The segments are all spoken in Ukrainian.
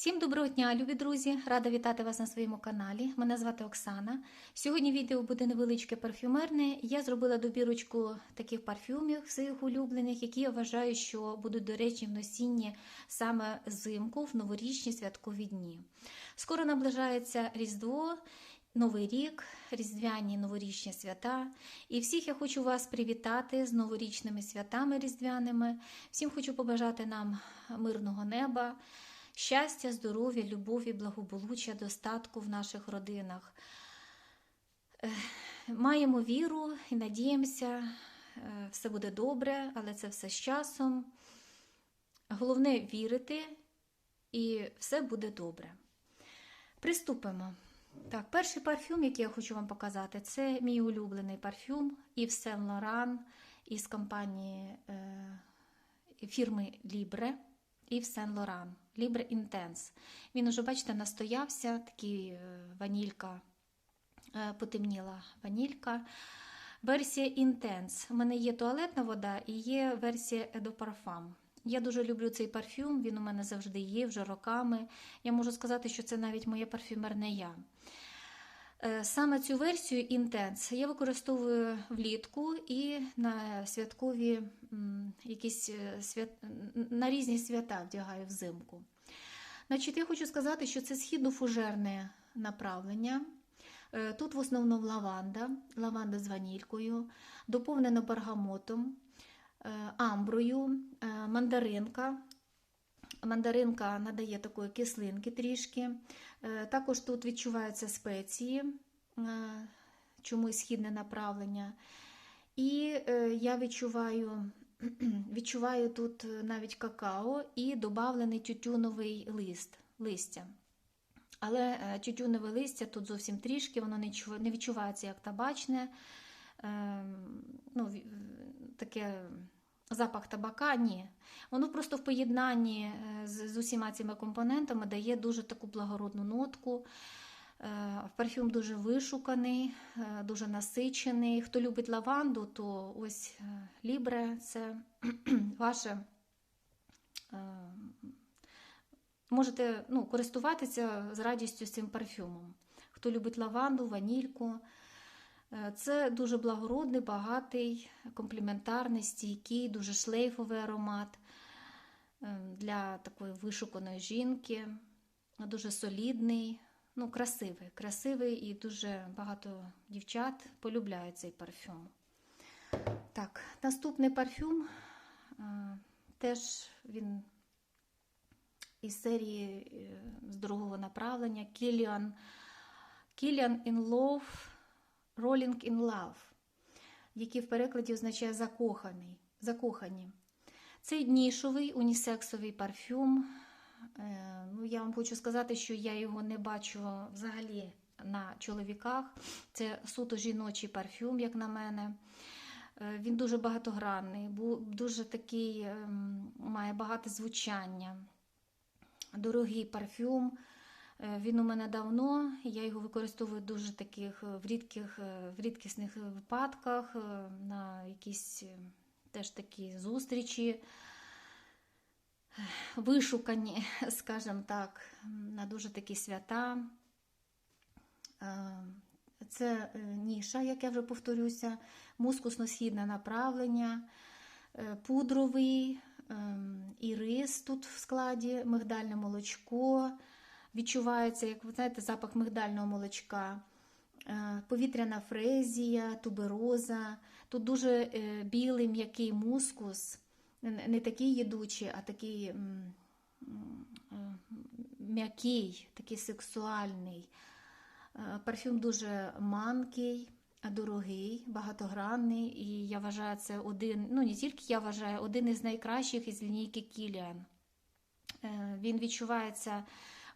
Всім доброго дня, любі друзі! Рада вітати вас на своєму каналі. Мене звати Оксана. Сьогодні відео буде невеличке парфюмерне. Я зробила добірочку таких парфюмів своїх улюблених, які я вважаю, що будуть доречні в носінні саме взимку в новорічні святкові дні. Скоро наближається Різдво. Новий рік, різдвяні новорічні свята. І всіх я хочу вас привітати з новорічними святами різдвяними. Всім хочу побажати нам мирного неба, щастя, здоров'я, любові, благополуччя, достатку в наших родинах. Маємо віру і надіємося, е, все буде добре, але це все з часом. Головне вірити, і все буде добре. Приступимо. Так, перший парфюм, який я хочу вам показати, це мій улюблений парфюм Yves Saint Laurent із компанії е, фірми Libre Yves Saint Laurent Libre Intense. Він уже, бачите, настоявся, такий е, ванілька, е, потемніла ванілька. Версія Intense. У мене є туалетна вода і є версія de Parfum. Я дуже люблю цей парфюм, він у мене завжди є, вже роками. Я можу сказати, що це навіть моє парфюмерне я. Е, Саме цю версію Intense я використовую влітку і на святкові якісь е, свят... на різні свята вдягаю взимку. Значить, я хочу сказати, що це східно-фужерне направлення. Е, Тут в основному лаванда, лаванда з ванількою, доповнено бергамотом, амброю, мандаринка. Мандаринка надає такої кислинки трішки. Е, Також тут відчуваються спеції, е, чомусь східне направлення. І е, я відчуваю, відчуваю тут навіть какао і додавлений тютюновий лист, листя. Але тютюнове листя тут зовсім трішки, воно не відчувається як табачне. Е, Ну, таке запах табака ні. Воно просто в поєднанні е, з, з усіма цими компонентами дає дуже таку благородну нотку. Е, Парфюм дуже вишуканий, е, дуже насичений. Хто любить лаванду, то ось Лібре це ваше. Можете ну, користуватися з радістю цим парфюмом. Хто любить лаванду, ванільку. Е, Це дуже благородний, багатий, компліментарний, стійкий, дуже шлейфовий аромат е, для такої вишуканої жінки, дуже солідний, ну, красивий, красивий і дуже багато дівчат полюбляють цей парфюм. Так, наступний парфюм е, теж він із серії з другого направлення Kilian, Kilian in Love, Rolling in Love, який в перекладі означає закоханий, закохані. Це нішовий унісексовий парфюм. Е, Ну, я вам хочу сказати, що я його не бачу взагалі на чоловіках. Це суто жіночий парфюм, як на мене. Е, Він дуже багатогранний, дуже такий, ем, має багате звучання. Дорогий парфюм. Е, Він у мене давно, я його використовую дуже таких е, в рідких, е, в рідкісних випадках, на якісь теж такі зустрічі, вишукані, скажімо так, на дуже такі свята. Це ніша, як я вже повторюся, мускусно-східне направлення, пудровий, ем, і рис тут в складі, мигдальне молочко. Відчувається, як ви знаєте, запах мигдального молочка, е, повітряна фрезія, тубероза. Тут дуже е, білий м'який мускус, не такий їдучий, а такий м'який, такий сексуальний. Е, Парфюм дуже манкий, дорогий, багатогранний. І я вважаю, це один, ну не тільки я вважаю, один із найкращих із лінійки Кіліан. Він відчувається,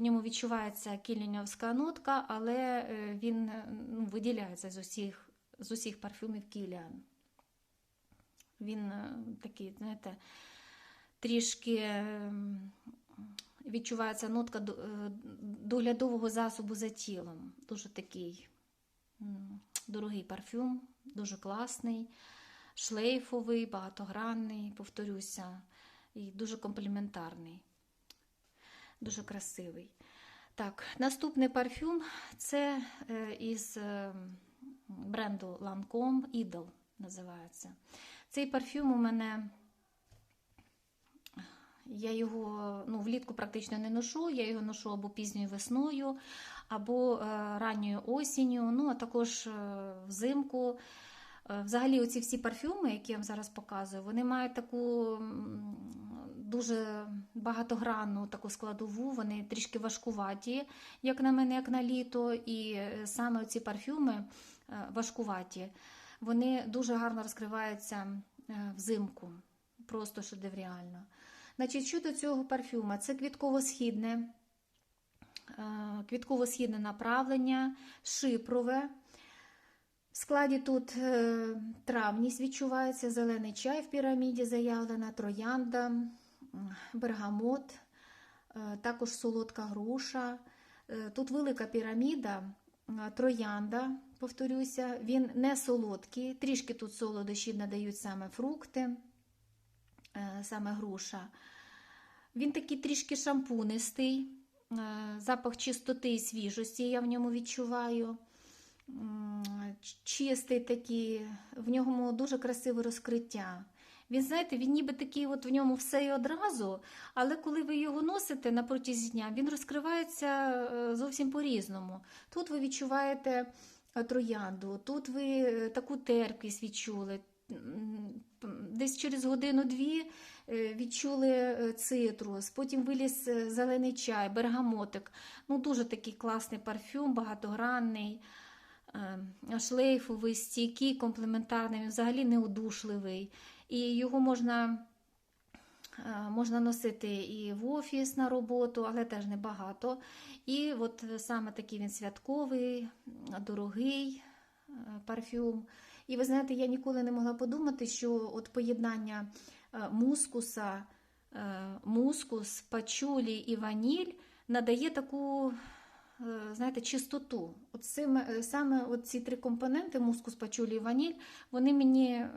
в ньому відчувається кілінівська нотка, але е, він е, ну, виділяється з усіх, з усіх парфюмів Кіліан. Він е, такий, знаєте, трішки відчувається нотка доглядового засобу за тілом. Дуже такий дорогий парфюм, дуже класний, шлейфовий, багатогранний, повторюся, і дуже компліментарний. Дуже красивий. Так, наступний парфюм це е, із е, бренду Lancome Idol називається. Цей парфюм у мене. Я його ну, влітку практично не ношу, я його ношу або пізньою весною, або е, ранньою осінню, ну а також взимку. Е, Взагалі, оці всі парфюми, які я вам зараз показую, вони мають таку дуже багатогранну таку складову, вони трішки важкуваті, як на мене, як на літо. І е, саме ці парфюми е, важкуваті, вони дуже гарно розкриваються взимку, просто шедевріально. Значить, щодо цього парфюма, це квітково-східне, квітково-східне направлення, шипрове. Складі тут е, травність відчувається, зелений чай в піраміді заявлена, троянда, бергамот, е, також солодка груша. Е, Тут велика піраміда, троянда, повторюся, він не солодкий, трішки тут солодощів надають саме фрукти, саме груша. Він такий трішки шампунистий, запах чистоти і свіжості я в ньому відчуваю. Чистий такий, в ньому дуже красиве розкриття. Він, знаєте, він ніби такий, от в ньому все і одразу, але коли ви його носите на протязі дня, він розкривається е, зовсім по-різному. Тут ви відчуваєте е, троянду, тут ви е, таку терпкість відчули. Десь через годину-дві відчули цитрус, потім виліз зелений чай, бергамотик. Ну, дуже такий класний парфюм, багатогранний, шлейфовий, стійкий, комплементарний, він взагалі неудушливий. І його можна, е, можна носити і в офіс на роботу, але теж небагато. І от саме такий він святковий, дорогий е, парфюм. І ви знаєте, я ніколи не могла подумати, що от поєднання е, мускуса, е, мускус, пачулі і ваніль надає таку, е, знаєте, чистоту. От цим, е, саме от ці три компоненти мускус, пачулі і ваніль, вони мені е,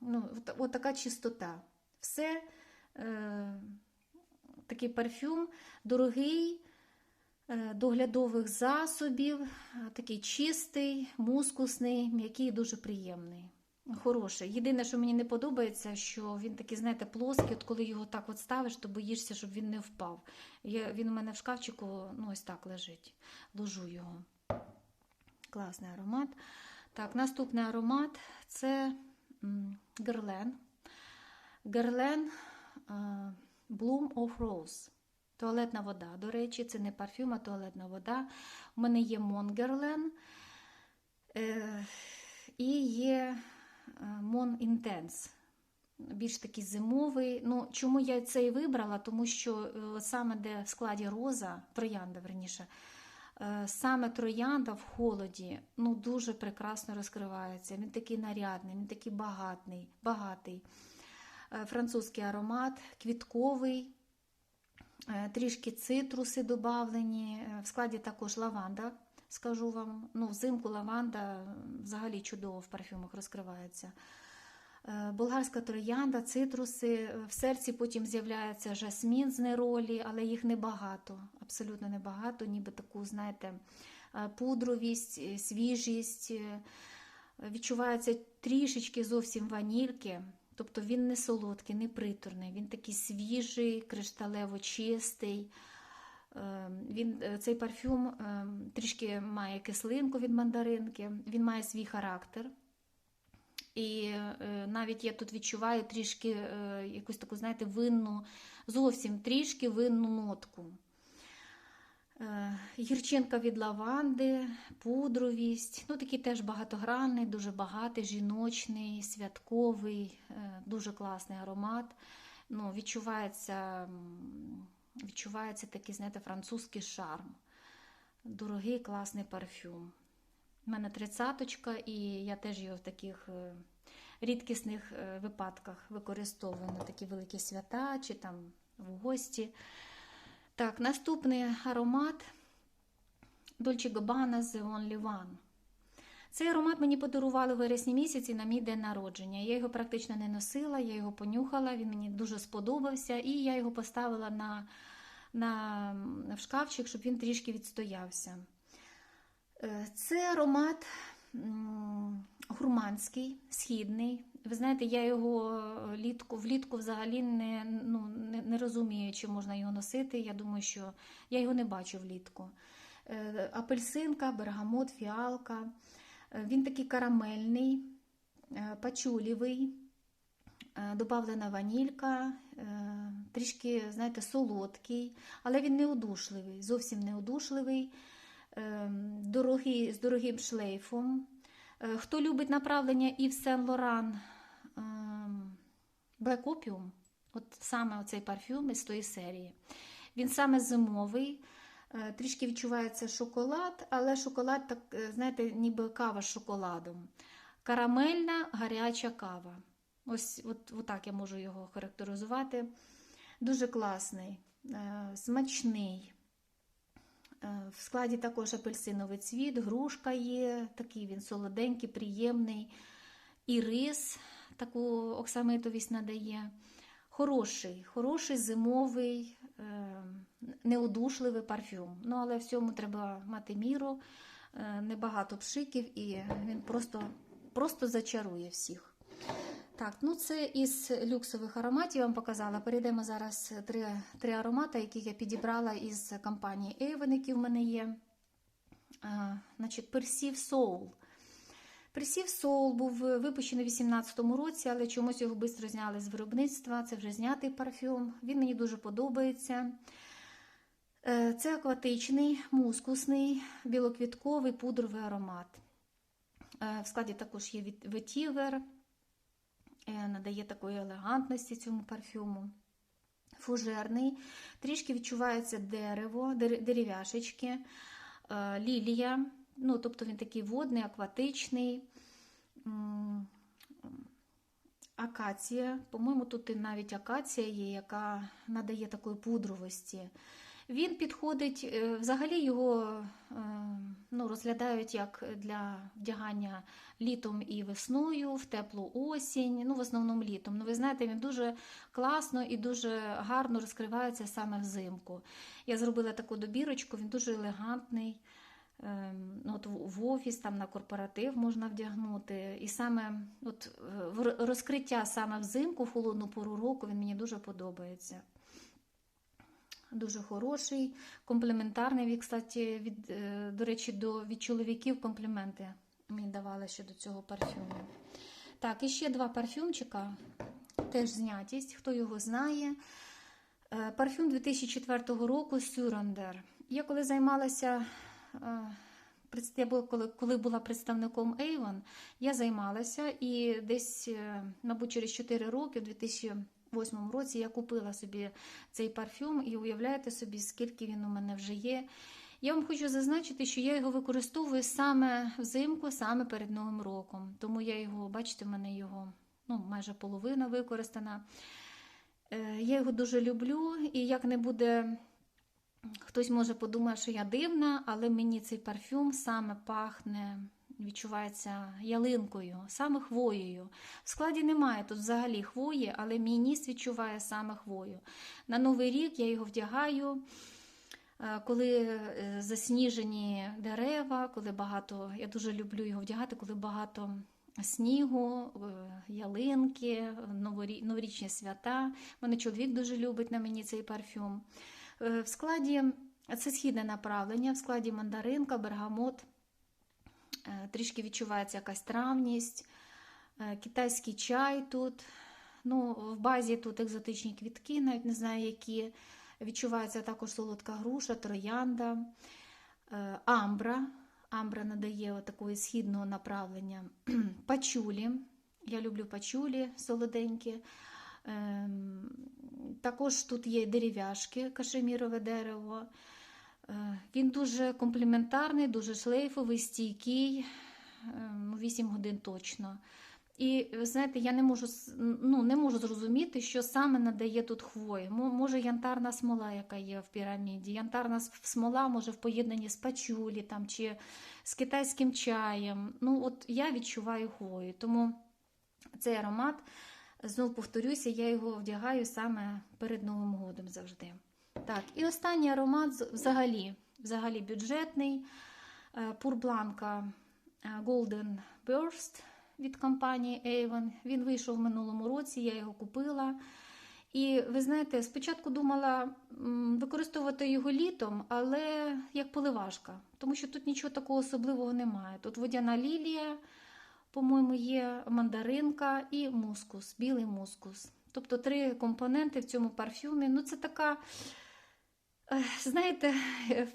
ну, от, така чистота. Все е, такий парфюм дорогий. е, Доглядових засобів, е, такий чистий, мускусний, м'який, дуже приємний. Хороший. Єдине, що мені не подобається, що він такий, знаєте, плоский, от коли його так от ставиш, то боїшся, щоб він не впав. Я, він у мене в шкафчику ну, ось так лежить. Ложу його. Класний аромат. Так, наступний аромат це Герлен. Герлен е, Bloom of Rose. Туалетна вода. До речі, це не парфюм, а туалетна вода. У мене є Монгерлен е, і є Мон Інтенс. Більш такий зимовий. Ну, чому я цей вибрала? Тому що е, саме де в складі роза, троянда, верніше, е, саме троянда в холоді ну, дуже прекрасно розкривається. Він такий нарядний, він такий багатний, багатий. Е, Французький аромат, квітковий. Е, Трішки цитруси додавлені, е, в складі також лаванда, скажу вам. Ну, взимку лаванда взагалі чудово в парфюмах розкривається. Е, Болгарська троянда, цитруси, е, в серці потім з'являється жасмін з неролі, але їх небагато, абсолютно небагато, ніби таку, знаєте, е, пудровість, свіжість. Відчувається трішечки зовсім ванільки. Тобто він не солодкий, не приторний, він такий свіжий, кришталево чистий. Е, Він, е, цей парфюм е, трішки має кислинку від мандаринки, він має свій характер. І е, навіть я тут відчуваю трішки е, якусь таку, знаєте, винну, зовсім трішки винну нотку. Гірчинка від лаванди, пудровість. Ну, такий теж багатогранний, дуже багатий, жіночний, святковий, дуже класний аромат. Ну, відчувається, відчувається такий, знаєте, французький шарм. Дорогий, класний парфюм. У мене тридцяточка, і я теж його в таких е, рідкісних е, випадках використовую на такі великі свята чи там в гості. Так, наступний аромат Dolce Gabbana The Only One. Цей аромат мені подарували в вересні місяці на мій день народження. Я його практично не носила, я його понюхала, він мені дуже сподобався, і я його поставила на на, в шкафчик, щоб він трішки відстоявся. Е, Це аромат гурманський, східний. Ви знаєте, я його літку, влітку взагалі не, ну, не, не розумію, чи можна його носити. Я думаю, що я його не бачу влітку. Е, Апельсинка, бергамот, фіалка. Е, Він такий карамельний, е, пачулівий, е, добавлена ванілька, трішки, знаєте, солодкий, але він не удушливий, зовсім не удушливий, е, дорогий, з дорогим шлейфом. Хто любить направлення Saint Laurent е, Black Opium, от саме оцей парфюм із тої серії. Він саме зимовий, трішки відчувається шоколад, але шоколад, так, е, знаєте, ніби кава з шоколадом. Карамельна гаряча кава. Ось от, от так я можу його характеризувати. Дуже класний, е, смачний. Е, В складі також апельсиновий цвіт, грушка є, такий він солоденький, приємний. І рис таку оксамитовість надає. Хороший, хороший зимовий, е, неудушливий парфюм. Ну, але в цьому треба мати міру, е, небагато пшиків, і він просто, просто зачарує всіх. Так, ну це із люксових ароматів я вам показала. Перейдемо зараз три, три аромати, які я підібрала із компанії Avon, які в мене є. Значить, Perceive Soul. Perceive Soul був випущений у 2018 році, але чомусь його швидко зняли з виробництва. Це вже знятий парфюм. Він мені дуже подобається. Е, Це акватичний, мускусний, білоквітковий пудровий аромат. Е, В складі також є ветівер, е, надає такої елегантності цьому парфюму. Фужерний, трішки відчувається дерево, дерев'яшечки, лілія. Ну, тобто він такий водний, акватичний. Акація. По-моєму, тут і навіть акація є, яка надає такої пудровості. Він підходить, е, взагалі його е, ну, розглядають як для вдягання літом і весною, в теплу осінь, ну в основному літом. Ну, ви знаєте, він дуже класно і дуже гарно розкривається саме взимку. Я зробила таку добірочку, він дуже елегантний. Ем, ну, От в- офіс, там на корпоратив можна вдягнути. І саме от, е, розкриття саме взимку, в холодну пору року, він мені дуже подобається. Дуже хороший, комплементарний. Від, кстати, від, е, до речі, до, від чоловіків компліменти мені давали щодо цього парфюму. Так, і ще два парфюмчика, теж знятість, хто його знає. Е, Парфюм 2004 року Сюрандер. Я коли займалася, я була, коли, коли була представником Avon, я займалася і десь, е, мабуть, через 4 роки, в 2008 році, я купила собі цей парфюм і уявляєте собі, скільки він у мене вже є. Я вам хочу зазначити, що я його використовую саме взимку, саме перед Новим роком. Тому я його, бачите, в мене його ну, майже половина використана. Е, Я його дуже люблю, і як не буде, хтось може подумати, що я дивна, але мені цей парфюм саме пахне, відчувається ялинкою, саме хвоєю. В складі немає тут взагалі хвої, але мій ніс відчуває саме хвою. На Новий рік я його вдягаю. е, Коли е, засніжені дерева, коли багато, я дуже люблю його вдягати, коли багато снігу, е, ялинки, новорічні свята. Мене чоловік дуже любить на мені цей парфюм. Е, В складі це східне направлення, в складі мандаринка, бергамот, Е, трішки відчувається якась травність, е, китайський чай тут. Ну, в базі тут екзотичні квітки, навіть не знаю які. Відчувається також солодка груша, троянда, амбра. Амбра надає такої східного направлення. Пачулі. Я люблю пачулі солоденькі. Також тут є дерев'яшки, кашемірове дерево. Е, Він дуже компліментарний, дуже шлейфовий, стійкий, е, ну, 8 годин точно. І знаєте, я не можу ну, не можу зрозуміти, що саме надає тут хвої. Може, янтарна смола, яка є в піраміді. Янтарна смола може в поєднанні з пачулі там, чи з китайським чаєм. Ну, от я відчуваю хвою. Тому цей аромат, знову повторюся, я його вдягаю саме перед Новим годом завжди. Так, і останній аромат взагалі, взагалі бюджетний. Е, Пурбланка е, Golden Burst від компанії Avon. Він вийшов в минулому році, я його купила. І ви знаєте, спочатку думала використовувати його літом, але як поливашка, тому що тут нічого такого особливого немає. Тут водяна лілія, по-моєму, є мандаринка і мускус, білий мускус. Тобто три компоненти в цьому парфюмі. Ну, це така, е, знаєте,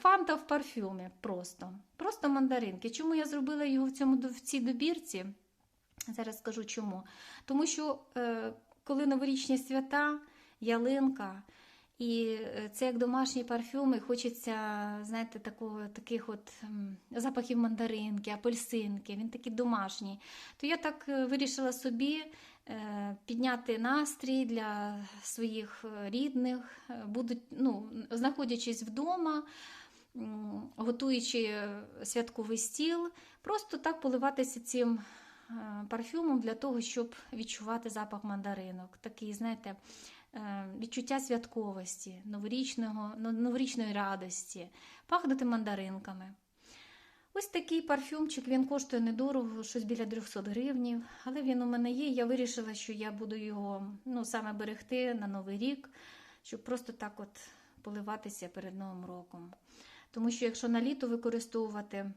фанта в парфюмі просто. Просто мандаринки. Чому я зробила його в, цьому, в цій добірці? Зараз скажу чому. Тому що е, коли новорічні свята, ялинка, і е, це як домашні парфюми, хочеться, знаєте, такого, таких от запахів мандаринки, апельсинки, він такий домашній. То я так е, вирішила собі е, підняти настрій для своїх рідних, будуть, ну, знаходячись вдома, готуючи святковий стіл, просто так поливатися цим парфюмом для того, щоб відчувати запах мандаринок. Такий, знаєте, відчуття святковості, новорічного, ну, новорічної радості, пахнути мандаринками. Ось такий парфюмчик, він коштує недорого, щось біля 300 гривнів, але він у мене є. Я вирішила, що я буду його ну, саме берегти на Новий рік, щоб просто так от поливатися перед Новим роком. Тому що якщо на літо використовувати,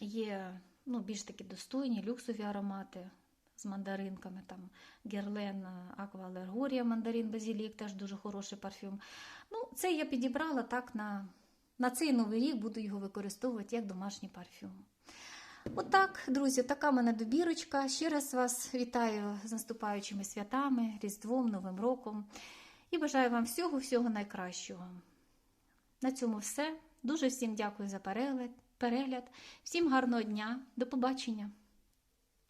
є ну, більш такі достойні, люксові аромати з мандаринками, там Герлен, Аква Алергорія, мандарин, базілік, теж дуже хороший парфюм. Ну, це я підібрала так на, на цей новий рік, буду його використовувати як домашній парфюм. Отак, друзі, така мене добірочка. Ще раз вас вітаю з наступаючими святами, Різдвом, Новим роком і бажаю вам всього-всього найкращого. На цьому все. Дуже всім дякую за перегляд. Всім гарного дня. До побачення!